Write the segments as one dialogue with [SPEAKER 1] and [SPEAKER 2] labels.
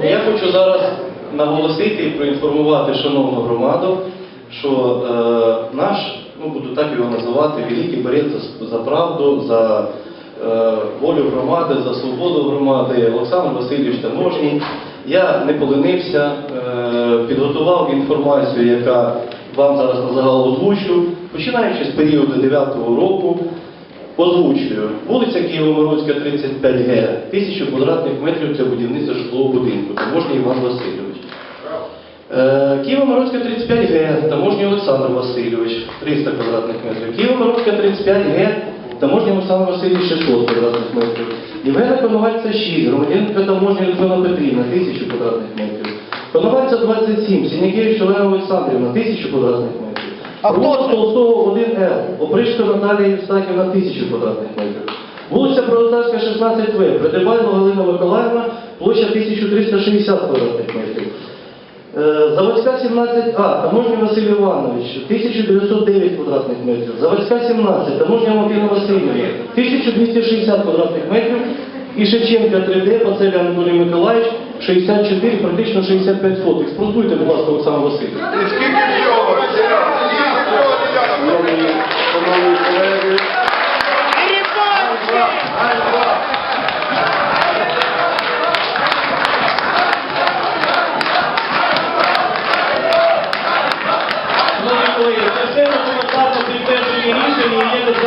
[SPEAKER 1] я хочу зараз наголосити і проінформувати шановну громаду, що е, наш, ну буду так його називати, великий борець за, правду, за е, волю громади, за свободу громади, Олександр Васильович Таможній. Я не поленився, е, підготував інформацію, яка вам зараз на загал озвучу, починаючи з періоду 9-го року. Озвучую. Вулиця Києво-Морозька, 35Г, тисячу квадратних метрів для будівництва житлового будинку. Таможній Іван Васильович. Е, Києво-Морозька, 35Г, таможній Олександр Васильович, 300 квадратних метрів. Києво-Морозька, 35Г, таможній Олександр Васильович, 600 квадратних метрів. Євгена Коновальця, 6, громадянка таможні Людмила Петрівна, 1000 квадратних метрів. Коновальця, 27, Сінякевич Олена Олександрівна, 1000 квадратних метрів.
[SPEAKER 2] А хто це?
[SPEAKER 1] Толстого 1Л, Опришка Наталія Євстахівна, 1000 квадратних метрів. Вулиця Пролетарська, 16В, Придебайло Галина Миколаївна, площа 1360 квадратних метрів. Е, Заводська 17А, Таможня Василь Іванович, 1909 квадратних метрів. Заводська 17, Таможня Мокіна Васильівна, 1260 квадратних метрів. І Шевченка 3D, Пацеля Анатолій Миколаївич, 64, практично 65 сотих. Спростуйте, будь ласка, Олександр Васильович.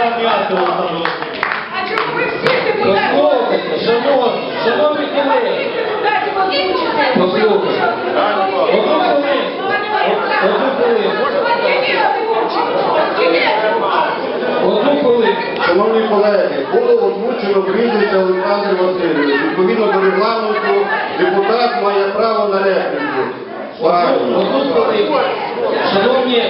[SPEAKER 1] Олександр Васильович.
[SPEAKER 3] А чому ви всі депутати?
[SPEAKER 1] Послухайте, шановні, шановні колеги. Послухайте. Одну хвилину. Одну хвилину. Одну хвилину.
[SPEAKER 4] шановні колеги, було озвучено прізвище Олександр Васильович. Відповідно до регламенту, депутат має право на репліку.
[SPEAKER 1] Одну, одну хвилину. Шановні,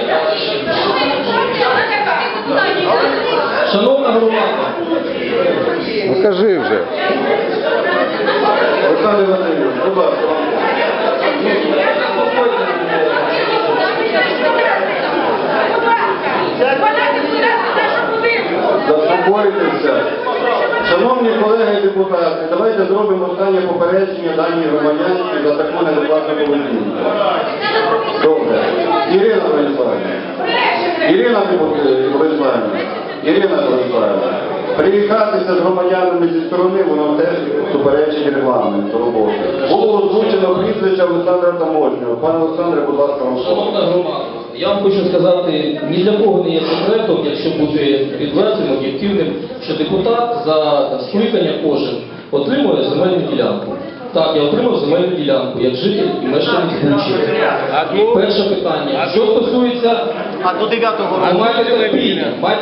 [SPEAKER 1] шановна громада,
[SPEAKER 4] Ну кажи вже. Олександр Васильович, будь ласка. Заспокойтеся. Шановні колеги депутати, давайте зробимо останнє попередження даній громадянці за таку неадекватну поведінку. Добре. Ірина Бориславівна. Ірина Бориславівна. Ірина Бориславівна. Приїхатися з громадянами зі сторони, воно теж суперечить регламенту роботи. Було озвучено прізвище Олександра Таможнього. Пане Олександре, будь ласка, вам слово.
[SPEAKER 5] Шановна громада, я вам хочу сказати, ні для кого не є секретом, якщо бути відвертим, об'єктивним, що депутат за скликання кожен отримує земельну ділянку. Так, я отримав земельну ділянку, як житель і мешканець Бучі. Перше питання. Що стосується...
[SPEAKER 2] А до 9-го
[SPEAKER 5] А
[SPEAKER 2] року.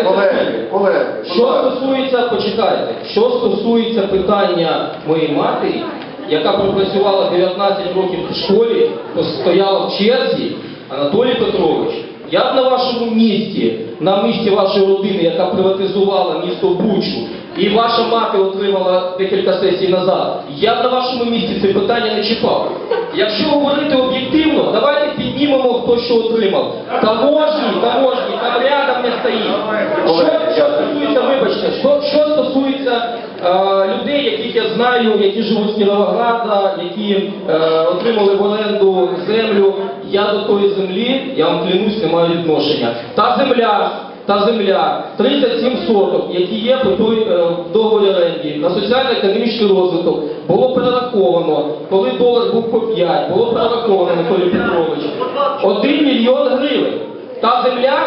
[SPEAKER 4] Колеги, колеги,
[SPEAKER 5] Що стосується, почекайте, що стосується питання моєї матері, яка пропрацювала 19 років в школі, стояла в черзі, Анатолій Петрович, я б на вашому місці, на місці вашої родини, яка приватизувала місто Бучу, і ваша мати отримала декілька сесій назад, я б на вашому місці це питання не чіпав. Якщо говорити об'єктивно, давайте піднімемо, хто що отримав. Таможні, таможні, там рядом не стоїть. Що, що стосується, вибачте, що, що стосується е, людей, яких я знаю, які живуть з Кіровограда, які е, отримали в оренду землю, я до тої землі, я вам клянусь, не маю відношення. Та земля, та земля, 37 соток, які є по той е, договорі оренді, на соціально-економічний розвиток, було перераховано, коли долар був по 5, було перераховано, Анатолій Петрович, 1 мільйон гривень. Та земля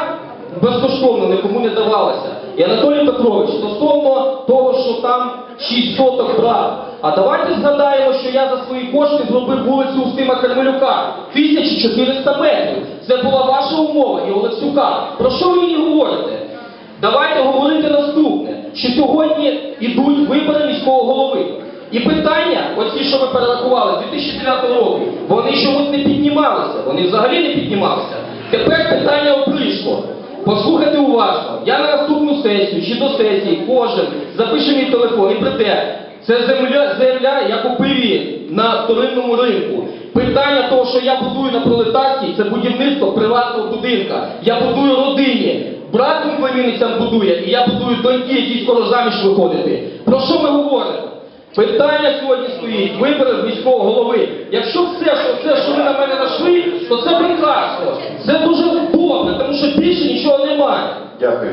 [SPEAKER 5] безкоштовно нікому не давалася. І Анатолій Петрович, стосовно того, що там 6 соток брав, а давайте згадаємо, що я за свої кошти зробив вулицю Устима Кармелюка, 1400 метрів. Це була ваша умова і Олексюка. Про що ви мені говорите? Давайте говорити наступне, що сьогодні йдуть вибори міського голови. І питання, оці, що ви перерахували з 2009 року, вони чомусь не піднімалися, вони взагалі не піднімалися. Тепер питання опришко. Послухайте уважно, я на наступну сесію чи до сесії кожен запише мій телефон і прийде. Це земля, земля, я купив її на вторинному ринку. Питання того, що я будую на пролетарській, це будівництво приватного будинка. Я будую родині. Брат племінницям будує, і я будую доньки, які скоро заміж виходити. Про що ми говоримо? Питання сьогодні стоїть, вибори міського голови. Якщо все, що все, що ви на мене знайшли, то це прекрасно. Це дуже добре, тому що більше нічого немає.
[SPEAKER 4] Дякую.